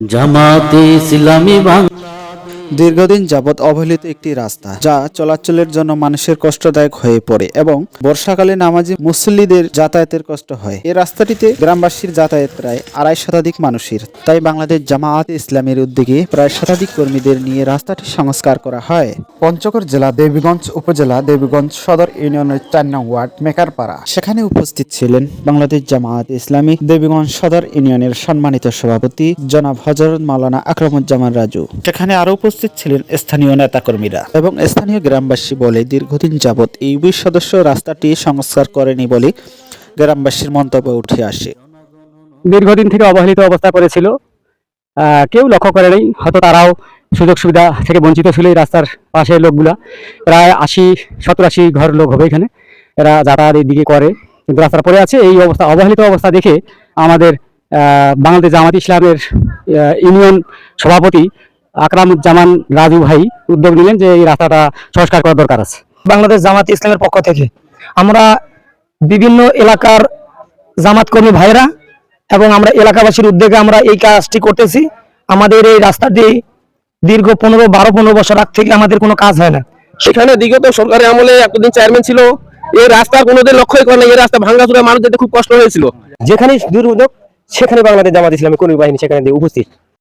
জামাতে ইসলামী বাংলা দীর্ঘদিন যাবৎ অবহেলিত একটি রাস্তা যা চলাচলের জন্য মানুষের কষ্টদায়ক হয়ে পড়ে এবং বর্ষাকালে নামাজি মুসল্লিদের যাতায়াতের কষ্ট হয়। এই রাস্তাটিতে গ্রামবাসীর যাতায়াত প্রায় আড়াই শতাধিক মানুষের। তাই বাংলাদেশ জামায়াত ইসলামের উদ্যোগে প্রায় শতাধিক কর্মীদের নিয়ে রাস্তাটি সংস্কার করা হয়। পঞ্চগড় জেলা দেবীগঞ্জ উপজেলা দেবীগঞ্জ সদর ইউনিয়নের চার নং ওয়ার্ড মেকারপাড়া। সেখানে উপস্থিত ছিলেন বাংলাদেশ জামায়াত ইসলামী দেবীগঞ্জ সদর ইউনিয়নের সম্মানিত সভাপতি জনাব হজরত মাওলানা আকরামুজ্জামান রাজু। সেখানে আরও উপস্থিত ছিলেন স্থানীয় নেতাকর্মীরা এবং স্থানীয় গ্রামবাসী বলে দীর্ঘদিন যাবৎ এই ইউবি সদস্য রাস্তাটি সংস্কার করেনি বলে গ্রামবাসীর মন্তব্য উঠে আসে। দীর্ঘদিন থেকে অবহেলিত অবস্থা করেছিল। কেউ লক্ষ্য করে নাই হয়তো তারাও সুযোগ সুবিধা থেকে বঞ্চিত ছিল এই রাস্তার পাশে লোকগুলা। প্রায় আশি, সত্তর আশি ঘর লোক হবে এখানে। এরা যাতায়াত দিকে করে। কিন্তু রাস্তার পরে আছে এই অবস্থা, অবহেলিত অবস্থা দেখে আমাদের বাংলাদেশ জামাত ইসলামের ইউনিয়ন সভাপতি আকরামুজ্জামান রাজু ভাই উদ্যোগ নিলেন যে এই রাস্তাটা সংস্কার করার দরকার আছে। বাংলাদেশ জামাত ইসলামের পক্ষ থেকে আমরা বিভিন্ন এলাকার জামাত কর্মী ভাইরা এবং আমরা এলাকাবাসীর উদ্যোগে আমরা এই কাজটি করতেছি। আমাদের এই রাস্তাটি দীর্ঘ পনেরো বারো পনেরো বছর আগ থেকে আমাদের কোনো কাজ হয় না। সেখানে বিগত সরকারের আমলে এতদিন চেয়ারম্যান ছিল। এই রাস্তা কোনোদিন লক্ষ্যই করে না এই রাস্তা ভাঙ্গাচুরা মানুষ যেতে খুব কষ্ট হয়েছিল। যেখানে দুর্যোগ সেখানে বাংলাদেশ জামাত ইসলামের কর্মী বাহিনী সেখানে উপস্থিত।